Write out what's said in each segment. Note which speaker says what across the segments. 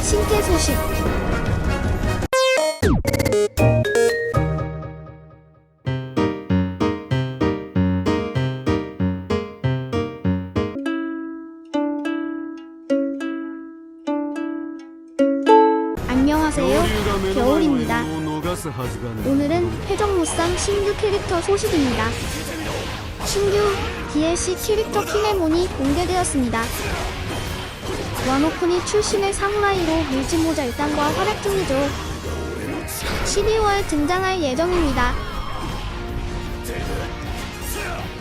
Speaker 1: 신캐 소식 안녕하세요. 겨울입니다. 오늘은 회전무쌍 신규 캐릭터 소식입니다. 신규 DLC 캐릭터 키네몬이 공개되었습니다. 와노쿤이 출신의 사무라이로 물지모자 일당과 활약 중이죠. 12월 등장할 예정입니다.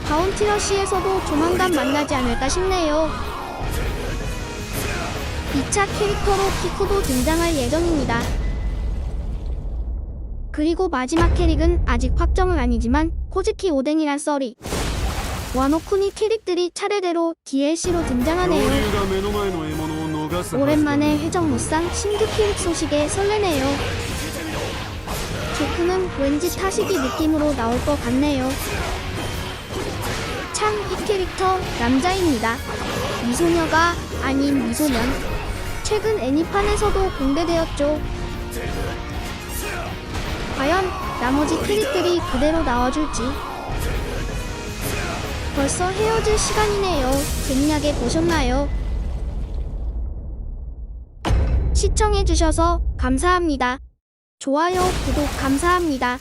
Speaker 1: 바운티러시에서도 조만간 만나지 않을까 싶네요. 2차 캐릭터로 키쿠도 등장할 예정입니다. 그리고 마지막 캐릭은 아직 확정은 아니지만 코즈키 오뎅이란 썰이 와노쿠니 캐릭들이 차례대로 DLC로 등장하네요. 오랜만에 회전무쌍 신규 캐릭 소식에 설레네요. 조크는 왠지 타시기 느낌으로 나올 것 같네요. 참 이 캐릭터 남자입니다. 미소녀가 아닌 미소년. 최근 애니판에서도 공개되었죠. 과연 나머지 캐릭들이 그대로 나와줄지. 벌써 헤어질 시간이네요. 재미나게 보셨나요? 시청해주셔서 감사합니다. 좋아요, 구독 감사합니다.